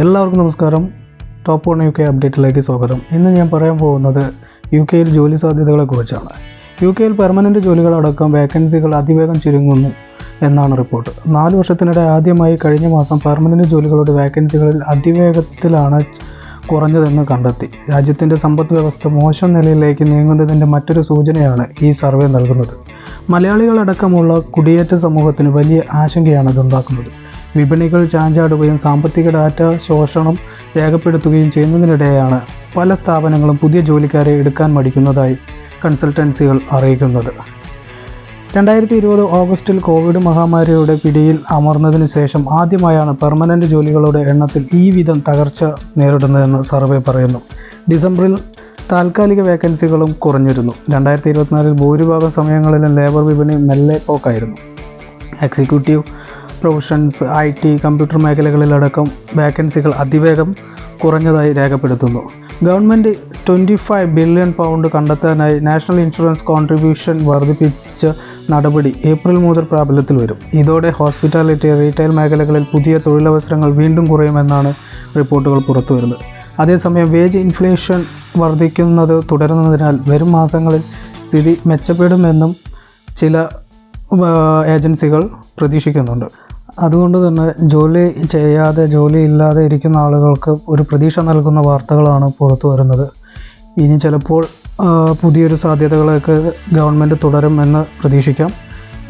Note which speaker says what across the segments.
Speaker 1: എല്ലാവർക്കും നമസ്കാരം. Top one U K അപ്ഡേറ്റിലേക്ക് സ്വാഗതം. ഇന്ന് ഞാൻ പറയാൻ പോകുന്നത് യു കെയിൽ ജോലി സാധ്യതകളെക്കുറിച്ചാണ്. യു കെയിൽ പെർമനന്റ് ജോലികളടക്കം വേക്കൻസികൾ അതിവേഗം ചുരുങ്ങുന്നു എന്നാണ് റിപ്പോർട്ട് നാല് വർഷത്തിനിടെ ആദ്യമായി കഴിഞ്ഞ മാസം പെർമനന്റ് ജോലികളുടെ വേക്കൻസികളിൽ അതിവേഗത്തിലാണ് കുറഞ്ഞതെന്ന് കണ്ടെത്തി. രാജ്യത്തിന്റെ സമ്പദ് വ്യവസ്ഥ മോശം നിലയിലേക്ക് നീങ്ങുന്നതിന്റെ മറ്റൊരു സൂചനയാണ് ഈ സർവേ നൽകുന്നത്. മലയാളികളടക്കമുള്ള കുടിയേറ്റ സമൂഹത്തിന് വലിയ ആശങ്കയാണ് ഇതുണ്ടാക്കുന്നത് വിപണികൾ ചാഞ്ചാടുകയും സാമ്പത്തിക ഡാറ്റ ശോഷണം രേഖപ്പെടുത്തുകയും ചെയ്യുന്നതിനിടെയാണ് പല സ്ഥാപനങ്ങളും പുതിയ ജോലിക്കാരെ എടുക്കാൻ മടിക്കുന്നതായി കൺസൾട്ടൻസികൾ അറിയിക്കുന്നത്. രണ്ടായിരത്തി ഇരുപത് ഓഗസ്റ്റിൽ കോവിഡ് മഹാമാരിയുടെ പിടിയിൽ അമർന്നതിനു ശേഷം ആദ്യമായാണ് പെർമനന്റ് ജോലികളുടെ എണ്ണത്തിൽ ഈ വിധം തകർച്ച നേരിടുന്നതെന്ന് സർവേ പറയുന്നു. ഡിസംബറിൽ താൽക്കാലിക വേക്കൻസികളും കുറഞ്ഞിരുന്നു. രണ്ടായിരത്തി ഇരുപത്തിനാലിൽ ഭൂരിഭാഗം സമയങ്ങളിലും ലേബർ വിപണി മെല്ലെ പോക്കായിരുന്നു. Executive professions I T computer മേഖലകളിലടക്കം വേക്കൻസികൾ അതിവേഗം കുറഞ്ഞതായി രേഖപ്പെടുത്തുന്നു. Government twenty five billion pound കണ്ടെത്താനായി നാഷണൽ ഇൻഷുറൻസ് കോൺട്രിബ്യൂഷൻ വർദ്ധിപ്പിച്ച നടപടി ഏപ്രിൽ മുതൽ പ്രാബല്യത്തിൽ വരും. ഇതോടെ ഹോസ്പിറ്റാലിറ്റി റീറ്റെയിൽ മേഖലകളിൽ പുതിയ തൊഴിലവസരങ്ങൾ വീണ്ടും കുറയുമെന്നാണ് റിപ്പോർട്ടുകൾ പുറത്തുവരുന്നത്. അതേസമയം വേജ് ഇൻഫ്ലേഷൻ വർദ്ധിക്കുന്നത് തുടരുന്നതിനാൽ വരും മാസങ്ങളിൽ സ്ഥിതി മെച്ചപ്പെടുമെന്നും ചില ഏജൻസികൾ പ്രതീക്ഷിക്കുന്നുണ്ട്. അതുകൊണ്ട് തന്നെ ജോലി ചെയ്യാതെ ജോലി ഇല്ലാതെ ഇരിക്കുന്ന ആളുകൾക്ക് ഒരു പ്രതീക്ഷ നൽകുന്ന വാർത്തകളാണ് പുറത്തു വരുന്നത്. ഇനി ചിലപ്പോൾ പുതിയൊരു സാധ്യതകളൊക്കെ ഗവൺമെന്റ് തുടരും എന്ന് പ്രതീക്ഷിക്കാം.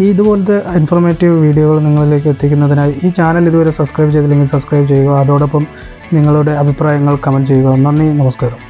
Speaker 1: ഈ ഇതുപോലത്തെ ഇൻഫോർമേറ്റീവ് വീഡിയോകൾ നിങ്ങളിലേക്ക് എത്തിക്കുന്നതിനായി ഈ ചാനൽ ഇതുവരെ സബ്സ്ക്രൈബ് ചെയ്തില്ലെങ്കിൽ സബ്സ്ക്രൈബ് ചെയ്യുക. അതോടൊപ്പം നിങ്ങളുടെ അഭിപ്രായങ്ങൾ കമന്റ് ചെയ്യുക. നന്ദി നമസ്കാരം.